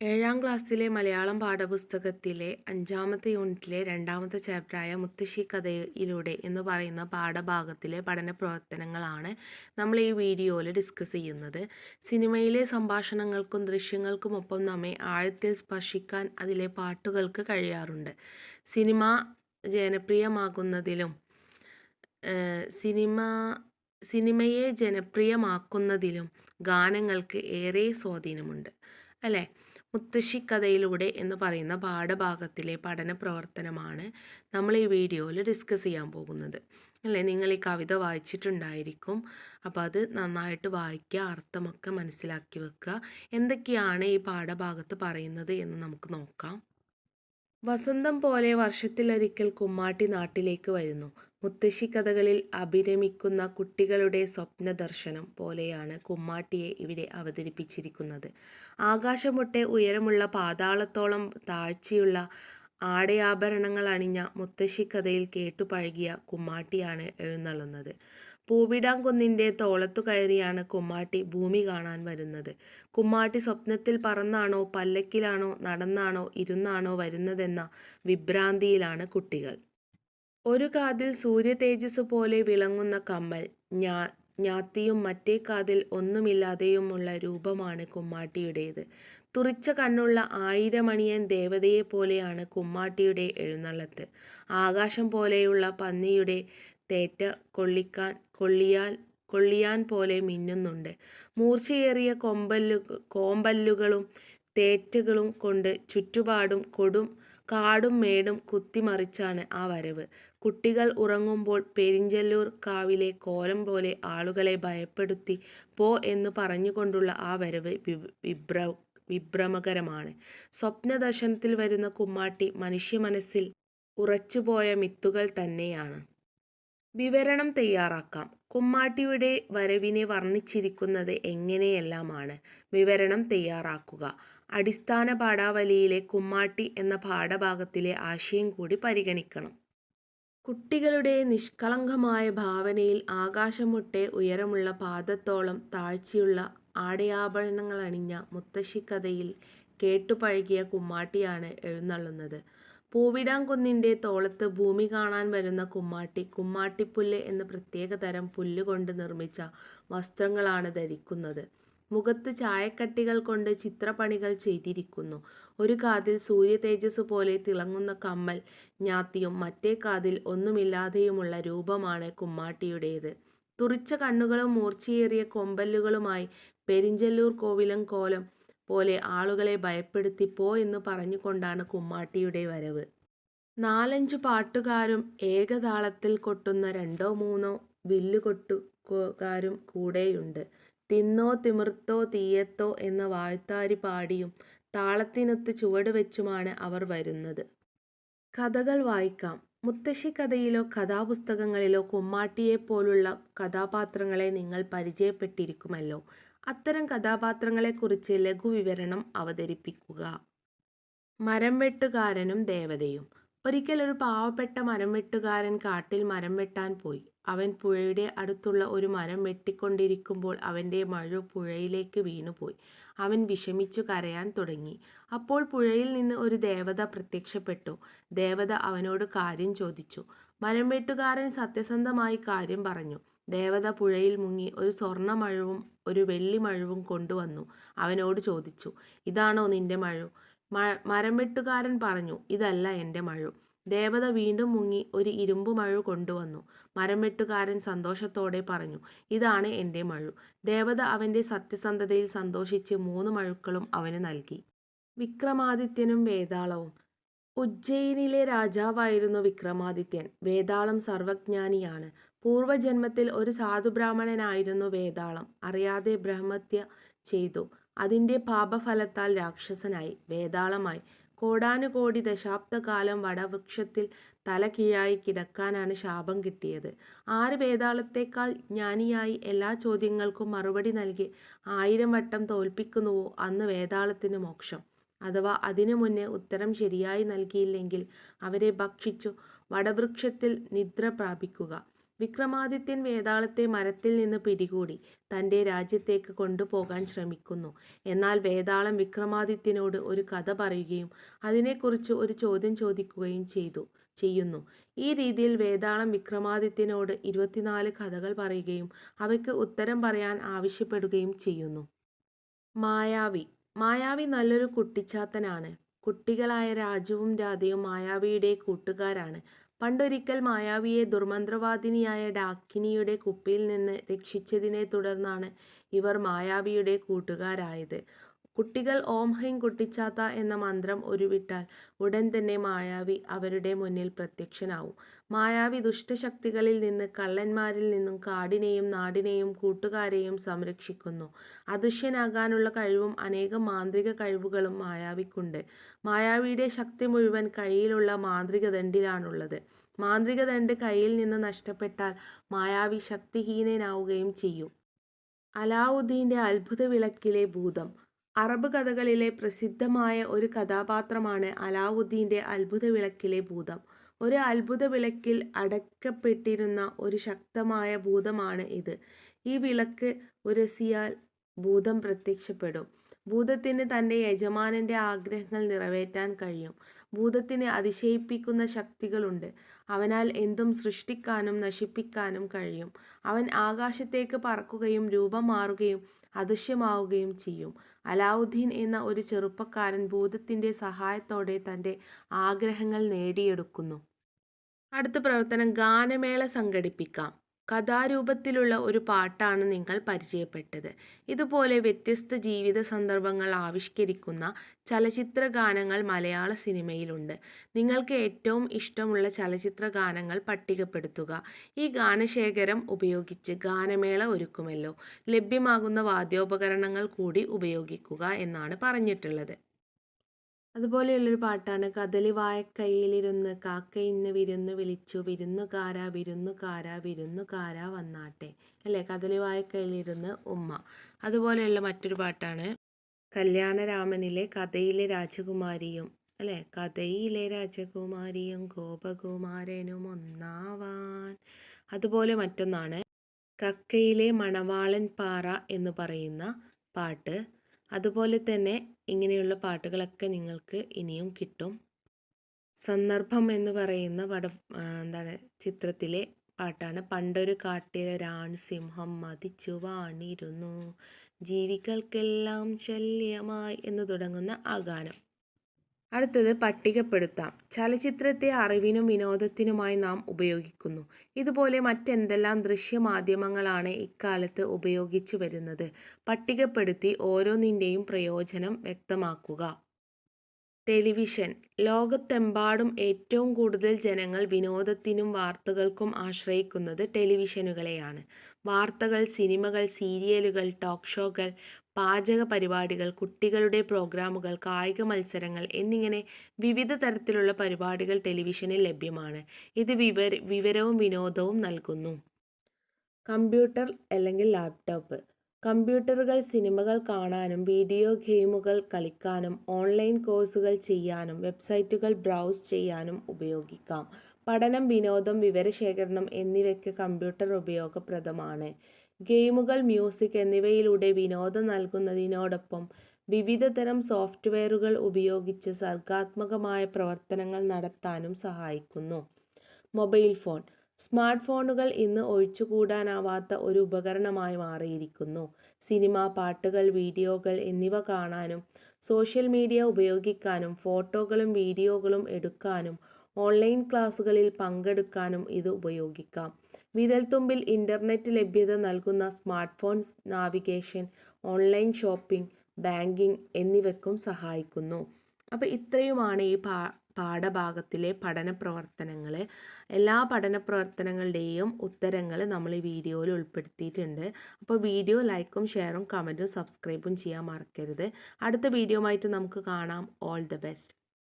ഏഴാം ക്ലാസ്സിലെ മലയാളം പാഠപുസ്തകത്തിലെ അഞ്ചാമത്തെ യൂണിറ്റിലെ രണ്ടാമത്തെ ചാപ്റ്ററായ മുത്തശ്ശി കഥയിലൂടെ എന്ന് പറയുന്ന പാഠഭാഗത്തിലെ പഠന പ്രവർത്തനങ്ങളാണ് നമ്മൾ ഈ വീഡിയോയിൽ ഡിസ്കസ് ചെയ്യുന്നത്. സിനിമയിലെ സംഭാഷണങ്ങൾക്കും ദൃശ്യങ്ങൾക്കുമൊപ്പം നമ്മെ ആഴത്തിൽ സ്പർശിക്കാൻ അതിലെ പാട്ടുകൾക്ക് കഴിയാറുണ്ട്. സിനിമ ജനപ്രിയമാകുന്നതിലും സിനിമ സിനിമയെ ജനപ്രിയമാക്കുന്നതിലും ഗാനങ്ങൾക്ക് ഏറെ സ്വാധീനമുണ്ട് അല്ലേ? മുത്തശ്ശിക്കഥയിലൂടെ എന്ന് പറയുന്ന പാഠഭാഗത്തിലെ പഠന പ്രവർത്തനമാണ് നമ്മൾ ഈ വീഡിയോയിൽ ഡിസ്കസ് ചെയ്യാൻ പോകുന്നത്. അല്ലേ? നിങ്ങൾ ഈ കവിത വായിച്ചിട്ടുണ്ടായിരിക്കും. അപ്പോൾ അത് നന്നായിട്ട് വായിക്കുക അർത്ഥമൊക്കെ മനസ്സിലാക്കി വെക്കുക. എന്തൊക്കെയാണ് ഈ പാഠഭാഗത്ത് പറയുന്നത് എന്ന് നമുക്ക് നോക്കാം. വസന്തം പോലെ വർഷത്തിലൊരിക്കൽ കുമ്മാട്ടി നാട്ടിലേക്ക് വരുന്നു. മുത്തശ്ശി കഥകളിൽ അഭിരമിക്കുന്ന കുട്ടികളുടെ സ്വപ്ന ദർശനം പോലെയാണ് കുമ്മാട്ടിയെ ഇവിടെ അവതരിപ്പിച്ചിരിക്കുന്നത്. ആകാശമൊട്ടെ ഉയരമുള്ള പാതാളത്തോളം താഴ്ചയുള്ള ആടയാഭരണങ്ങൾ അണിഞ്ഞ മുത്തശ്ശി കഥയിൽ കേട്ടുപഴകിയ കുമ്മാട്ടിയാണ് എഴുന്നള്ളുന്നത്. പൂവിടാംകുന്നിന്റെ തോളത്തു കയറിയാണ് കുമ്മാട്ടി ഭൂമി കാണാൻ വരുന്നത്. കുമ്മാട്ടി സ്വപ്നത്തിൽ പറന്നാണോ പല്ലക്കിലാണോ നടന്നാണോ ഇരുന്നാണോ വരുന്നതെന്ന വിഭ്രാന്തിയിലാണ് കുട്ടികൾ. ഒരു കാതിൽ സൂര്യ തേജസ് പോലെ വിളങ്ങുന്ന കമ്മൽ ഞാ ഞാത്തിയും മറ്റേ കാതിൽ ഒന്നുമില്ലാതെയുമുള്ള രൂപമാണ് കുമ്മാട്ടിയുടേത്. തുറിച്ച കണ്ണുള്ള ആയിരമണിയൻ ദേവതയെ പോലെയാണ് കുമ്മാട്ടിയുടെ എഴുന്നള്ളത്ത്. ആകാശം പോലെയുള്ള പന്നിയുടെ തേറ്റ കൊള്ളിക്കാൻ കൊള്ളിയാൽ കൊള്ളിയാൻ പോലെ മിന്നുന്നുണ്ട്. മൂർച്ചയേറിയ കൊമ്പല്ലു കോമ്പല്ലുകളും തേറ്റകളും കൊണ്ട് ചുറ്റുപാടും കൊടും കാടും മേടും കുത്തിമറിച്ചാണ് ആ വരവ്. കുട്ടികൾ ഉറങ്ങുമ്പോൾ പെരിഞ്ചല്ലൂർ കാവിലെ കോലം പോലെ ആളുകളെ ഭയപ്പെടുത്തി പോ എന്ന് പറഞ്ഞുകൊണ്ടുള്ള ആ വരവ് വിഭ്ര വിഭ്രമകരമാണ്. സ്വപ്നദർശനത്തിൽ വരുന്ന കുമ്മാട്ടി മനുഷ്യ മനസ്സിൽ ഉറച്ചുപോയ മിത്തുകൾ തന്നെയാണ്. വിവരണം തയ്യാറാക്കാം. കുമ്മാട്ടിയുടെ വരവിനെ വർണിച്ചിരിക്കുന്നത് എങ്ങനെയെല്ലാമാണ്? വിവരണം തയ്യാറാക്കുക. അടിസ്ഥാന പാഠാവലിയിലെ കുമ്മാട്ടി എന്ന പാഠഭാഗത്തിലെ ആശയം കൂടി പരിഗണിക്കണം. കുട്ടികളുടെ നിഷ്കളങ്കമായ ഭാവനയിൽ ആകാശമുട്ടെ ഉയരമുള്ള പാദത്തോളം താഴ്ചയുള്ള ആടയാഭരണങ്ങളണിഞ്ഞ മുത്തശ്ശിക്കഥയിൽ കേട്ടുപഴകിയ കുമ്മാട്ടിയാണ് എഴുന്നള്ളുന്നത്. പൂവിടാംകുന്നിന്റെ തോളത്ത് ഭൂമി കാണാൻ വരുന്ന കുമ്മാട്ടി കുമ്മാട്ടിപ്പുല്ല് എന്ന പ്രത്യേകതരം പുല്ലുകൊണ്ട് നിർമ്മിച്ച വസ്ത്രങ്ങളാണ് ധരിക്കുന്നത്. മുഖത്ത് ചായക്കട്ടികൾ കൊണ്ട് ചിത്രപ്പണികൾ ചെയ്തിരിക്കുന്നു. ഒരു കാതിൽ സൂര്യ തേജസ് പോലെ തിളങ്ങുന്ന കമ്മൽ ഞാത്തിയും മറ്റേ കാതിൽ ഒന്നുമില്ലാതെയുമുള്ള രൂപമാണ് കുമ്മാട്ടിയുടേത്. തുറിച്ച കണ്ണുകളും മൂർച്ചയേറിയ കൊമ്പല്ലുകളുമായി പെരിഞ്ചല്ലൂർ കോവിലം കോലം പോലെ ആളുകളെ ഭയപ്പെടുത്തി പോ എന്ന് പറഞ്ഞുകൊണ്ടാണ് കുമ്മാട്ടിയുടെ വരവ്. നാലഞ്ചു പാട്ടുകാരും ഏകതാളത്തിൽ കൊട്ടുന്ന രണ്ടോ മൂന്നോ വില്ലുകൊട്ടുകാരും കൂടെയുണ്ട്. തിന്നോ തിമിർത്തോ തീയത്തോ എന്ന വാഴ്ത്താരി പാടിയും താളത്തിനൊത്ത് ചുവട് വെച്ചുമാണ് അവർ വരുന്നത്. കഥകൾ വായിക്കാം. മുത്തശ്ശി കഥയിലോ കഥാപുസ്തകങ്ങളിലോ കുമ്മാട്ടിയെപ്പോലുള്ള കഥാപാത്രങ്ങളെ നിങ്ങൾ പരിചയപ്പെട്ടിരിക്കുമല്ലോ. അത്തരം കഥാപാത്രങ്ങളെക്കുറിച്ച് ലഘുവിവരണം അവതരിപ്പിക്കുക. മരം വെട്ടുകാരനും ദേവതയും. ഒരിക്കൽ ഒരു പാവപ്പെട്ട മരം വെട്ടുകാരൻ കാട്ടിൽ മരം വെട്ടാൻ പോയി. അവൻ പുഴയുടെ അടുത്തുള്ള ഒരു മരം വെട്ടിക്കൊണ്ടിരിക്കുമ്പോൾ അവന്റെ മഴു പുഴയിലേക്ക് വീണുപോയി. അവൻ വിഷമിച്ചു കരയാൻ തുടങ്ങി. അപ്പോൾ പുഴയിൽ നിന്ന് ഒരു ദേവത പ്രത്യക്ഷപ്പെട്ടു. ദേവത അവനോട് കാര്യം ചോദിച്ചു. മരം വെട്ടുകാരൻ സത്യസന്ധമായി കാര്യം പറഞ്ഞു. ദേവത പുഴയിൽ മുങ്ങി ഒരു സ്വർണമഴവും ഒരു വെള്ളി മഴവും കൊണ്ടുവന്നു. അവനോട് ചോദിച്ചു ഇതാണോ നിന്റെ മഴു? മരം വെട്ടുകാരൻ പറഞ്ഞു ഇതല്ല എന്റെ മഴു. ദേവത വീണ്ടും മുങ്ങി ഒരു ഇരുമ്പു മഴു കൊണ്ടുവന്നു. മരം വെട്ടുകാരൻ സന്തോഷത്തോടെ പറഞ്ഞു ഇതാണ് എന്റെ മഴു. ദേവത അവന്റെ സത്യസന്ധതയിൽ സന്തോഷിച്ച് മൂന്ന് മഴുക്കളും അവന് നൽകി. വിക്രമാദിത്യനും വേതാളവും. ഉജ്ജയിനിലെ രാജാവായിരുന്നു വിക്രമാദിത്യൻ. വേതാളം സർവജ്ഞാനിയാണ്. പൂർവജന്മത്തിൽ ഒരു സാധുബ്രാഹ്മണനായിരുന്നു വേതാളം അറിയാതെ ബ്രഹ്മത്യ ചെയ്തു. അതിന്റെ പാപഫലത്താൽ രാക്ഷസനായി. വേതാളമായി കോടാനുകോടി ദശാബ്ദകാലം വടവൃക്ഷത്തിൽ തല കീഴായി കിടക്കാനാണ് ശാപം കിട്ടിയത്. ആര് വേതാളത്തേക്കാൾ ജ്ഞാനിയായി എല്ലാ ചോദ്യങ്ങൾക്കും മറുപടി നൽകി ആയിരം വട്ടം തോൽപ്പിക്കുന്നുവോ അന്ന് വേതാളത്തിന് മോക്ഷം. അഥവാ അതിനു മുന്നേ ഉത്തരം ശരിയായി നൽകിയില്ലെങ്കിൽ അവരെ ഭക്ഷിച്ചു വടവൃക്ഷത്തിൽ നിദ്ര പ്രാപിക്കുക. വിക്രമാദിത്യൻ വേതാളത്തെ മരത്തിൽ നിന്ന് പിടികൂടി തന്റെ രാജ്യത്തേക്ക് കൊണ്ടുപോകാൻ ശ്രമിക്കുന്നു. എന്നാൽ വേതാളം വിക്രമാദിത്യനോട് ഒരു കഥ പറയുകയും അതിനെക്കുറിച്ച് ഒരു ചോദ്യം ചോദിക്കുകയും ചെയ്തു ചെയ്യുന്നു. ഈ രീതിയിൽ വേതാളം വിക്രമാദിത്യനോട് ഇരുപത്തിനാല് കഥകൾ പറയുകയും അവയ്ക്ക് ഉത്തരം പറയാൻ ആവശ്യപ്പെടുകയും ചെയ്യുന്നു. മായാവി മായാവി നല്ലൊരു കുട്ടിച്ചാത്തനാണ്. കുട്ടികളായ രാജുവും രാധയും മായാവിയുടെ കൂട്ടുകാരാണ്. പണ്ടൊരിക്കൽ മായാവിയെ ദുർമന്ത്രവാദിനിയായ ഡാക്കിനിയുടെ കുപ്പിയിൽ നിന്ന് രക്ഷിച്ചതിനെ തുടർന്നാണ് ഇവർ മായാവിയുടെ കൂട്ടുകാരായത്. കുട്ടികൾ ഓം ഹ്രീം കുട്ടിച്ചാത്ത എന്ന മന്ത്രം ഉരുവിട്ടാൽ ഉടൻ തന്നെ മായാവി അവരുടെ മുന്നിൽ പ്രത്യക്ഷനാവും. മായാവി ദുഷ്ടശക്തികളിൽ നിന്ന് കള്ളന്മാരിൽ നിന്നും കാടിനെയും നാടിനെയും കൂട്ടുകാരെയും സംരക്ഷിക്കുന്നു. അദൃശ്യനാകാനുള്ള കഴിവും അനേകം മാന്ത്രിക കഴിവുകളും മായാവിക്കുണ്ട്. മായാവിയുടെ ശക്തി മുഴുവൻ കയ്യിലുള്ള മാന്ത്രിക ദണ്ഡിലാണുള്ളത് മാന്ത്രിക ദണ്ട് കയ്യിൽ നിന്ന് നഷ്ടപ്പെട്ടാൽ മായാവി ശക്തിഹീനനാവുകയും ചെയ്യും. അലാവുദ്ദീന്റെ അത്ഭുത വിളക്കിലെ ഭൂതം അറബ് കഥകളിലെ പ്രസിദ്ധമായ ഒരു കഥാപാത്രമാണ് അലാവുദ്ദീന്റെ അത്ഭുത വിളക്കിലെ ഭൂതം. ഒരു അത്ഭുത വിളക്കിൽ അടക്കപ്പെട്ടിരുന്ന ഒരു ശക്തമായ ഭൂതമാണ് ഇത്. ഈ വിളക്ക് ഉരസിയാൽ ഭൂതം പ്രത്യക്ഷപ്പെടും. ഭൂതത്തിന് തന്റെ യജമാനന്റെ ആഗ്രഹങ്ങൾ നിറവേറ്റാൻ കഴിയും. ഭൂതത്തിന് അതിശയിപ്പിക്കുന്ന ശക്തികളുണ്ട്. അവനാൽ എന്തും സൃഷ്ടിക്കാനും നശിപ്പിക്കാനും കഴിയും. അവൻ ആകാശത്തേക്ക് പറക്കുകയും രൂപം മാറുകയും അദൃശ്യമാവുകയും ചെയ്യും. അലാവുദ്ദീൻ എന്ന ഒരു ചെറുപ്പക്കാരൻ ഭൂതത്തിന്റെ സഹായത്തോടെ തന്റെ ആഗ്രഹങ്ങൾ നേടിയെടുക്കുന്നു. അടുത്ത പ്രവർത്തനം ഗാനമേള സംഘടിപ്പിക്കാം. കഥാരൂപത്തിലുള്ള ഒരു പാട്ടാണ് നിങ്ങൾ പരിചയപ്പെട്ടത്. ഇതുപോലെ വ്യത്യസ്ത ജീവിത സന്ദർഭങ്ങൾ ആവിഷ്കരിക്കുന്ന ചലച്ചിത്ര ഗാനങ്ങൾ മലയാള സിനിമയിലുണ്ട്. നിങ്ങൾക്ക് ഏറ്റവും ഇഷ്ടമുള്ള ചലച്ചിത്ര ഗാനങ്ങൾ പട്ടികപ്പെടുത്തുക. ഈ ഗാനശേഖരം ഉപയോഗിച്ച് ഗാനമേള ഒരുക്കുമല്ലോ. ലഭ്യമാകുന്ന വാദ്യോപകരണങ്ങൾ കൂടി ഉപയോഗിക്കുക എന്നാണ് പറഞ്ഞിട്ടുള്ളത്. അതുപോലെയുള്ളൊരു പാട്ടാണ് കദളി വായക്കയ്യിലിരുന്ന് കാക്ക ഇന്ന് വിരുന്നു വിളിച്ചു വിരുന്നുകാര വിരുന്നുകാര വിരുന്നുകാര വന്നാട്ടെ അല്ലേ കദളി വായക്കയ്യിലിരുന്ന് ഉമ്മ. അതുപോലെയുള്ള മറ്റൊരു പാട്ടാണ് കല്യാണരാമനിലെ കഥയിലെ രാജകുമാരിയും അല്ലേ കഥയിലെ രാജകുമാരിയും ഗോപകുമാരനും ഒന്നാവാൻ. അതുപോലെ മറ്റൊന്നാണ് കക്കയിലെ മണവാളൻ പാറ എന്ന് പറയുന്ന പാട്ട്. അതുപോലെ തന്നെ ഇങ്ങനെയുള്ള പാട്ടുകളൊക്കെ നിങ്ങൾക്ക് ഇനിയും കിട്ടും. സന്ദർഭം എന്ന് പറയുന്ന പട എന്താണ് ചിത്രത്തിലെ പാട്ടാണ്. പണ്ടൊരു കാട്ടിലൊരാൺ സിംഹം മതിച്ചു വാണിരുന്നു. ജീവികൾക്കെല്ലാം ശല്യമായി എന്ന് തുടങ്ങുന്ന ആ ഗാനം. അടുത്തത് പട്ടികപ്പെടുത്താം. ചലച്ചിത്രത്തെ അറിവിനും വിനോദത്തിനുമായി നാം ഉപയോഗിക്കുന്നു. ഇതുപോലെ മറ്റെന്തെല്ലാം ദൃശ്യമാധ്യമങ്ങളാണ് ഇക്കാലത്ത് ഉപയോഗിച്ചു വരുന്നത്? പട്ടികപ്പെടുത്തി ഓരോന്നിന്റെയും പ്രയോജനം വ്യക്തമാക്കുക. ടെലിവിഷൻ ലോകത്തെമ്പാടും ഏറ്റവും കൂടുതൽ ജനങ്ങൾ വിനോദത്തിനും വാർത്തകൾക്കും ആശ്രയിക്കുന്നത് ടെലിവിഷനുകളെയാണ്. വാർത്തകൾ, സിനിമകൾ, സീരിയലുകൾ, ടോക്ക് ഷോകൾ, പാചക പരിപാടികൾ, കുട്ടികളുടെ പ്രോഗ്രാമുകൾ, കായിക മത്സരങ്ങൾ എന്നിങ്ങനെ വിവിധ തരത്തിലുള്ള പരിപാടികൾ ടെലിവിഷനിൽ ലഭ്യമാണ്. ഇത് വിവരവും വിനോദവും നൽകുന്നു. കമ്പ്യൂട്ടർ അല്ലെങ്കിൽ ലാപ്ടോപ്പ് കമ്പ്യൂട്ടറുകൾ സിനിമകൾ കാണാനും വീഡിയോ ഗെയിമുകൾ കളിക്കാനും ഓൺലൈൻ കോഴ്സുകൾ ചെയ്യാനും വെബ്സൈറ്റുകൾ ബ്രൗസ് ചെയ്യാനും ഉപയോഗിക്കാം. പഠനം, വിനോദം, വിവരശേഖരണം എന്നിവയ്ക്ക് കമ്പ്യൂട്ടർ ഉപയോഗപ്രദമാണ്. ഗെയിമുകൾ, മ്യൂസിക് എന്നിവയിലൂടെ വിനോദം നൽകുന്നതിനോടൊപ്പം വിവിധതരം സോഫ്റ്റ്വെയറുകൾ ഉപയോഗിച്ച് സർഗാത്മകമായ പ്രവർത്തനങ്ങൾ നടത്താനും സഹായിക്കുന്നു. മൊബൈൽ ഫോൺ സ്മാർട്ട് ഫോണുകൾ ഇന്ന് ഒഴിച്ചുകൂടാനാവാത്ത ഒരു ഉപകരണമായി മാറിയിരിക്കുന്നു. സിനിമ, പാട്ടുകൾ, വീഡിയോകൾ എന്നിവ കാണാനും സോഷ്യൽ മീഡിയ ഉപയോഗിക്കാനും ഫോട്ടോകളും വീഡിയോകളും എടുക്കാനും ഓൺലൈൻ ക്ലാസുകളിൽ പങ്കെടുക്കാനും ഇത് ഉപയോഗിക്കാം. വിരൽത്തുമ്പിൽ ഇന്റർനെറ്റ് ലഭ്യത നൽകുന്ന smart phone navigation, online shopping, banking എന്നിവയ്ക്കും സഹായിക്കുന്നു. അപ്പോൾ ഇത്രയുമാണ് ഈ പാ പാഠഭാഗത്തിലെ പഠന പ്രവർത്തനങ്ങൾ എല്ലാ പഠന പ്രവർത്തനങ്ങളുടെയും ഉത്തരങ്ങൾ നമ്മൾ ഈ വീഡിയോയിൽ ഉൾപ്പെടുത്തിയിട്ടുണ്ട്. അപ്പോൾ വീഡിയോ ലൈക്കും ഷെയറും കമന്റും സബ്സ്ക്രൈബും ചെയ്യാൻ മറക്കരുത്. അടുത്ത വീഡിയോ ആയിട്ട് നമുക്ക് കാണാം. All the best.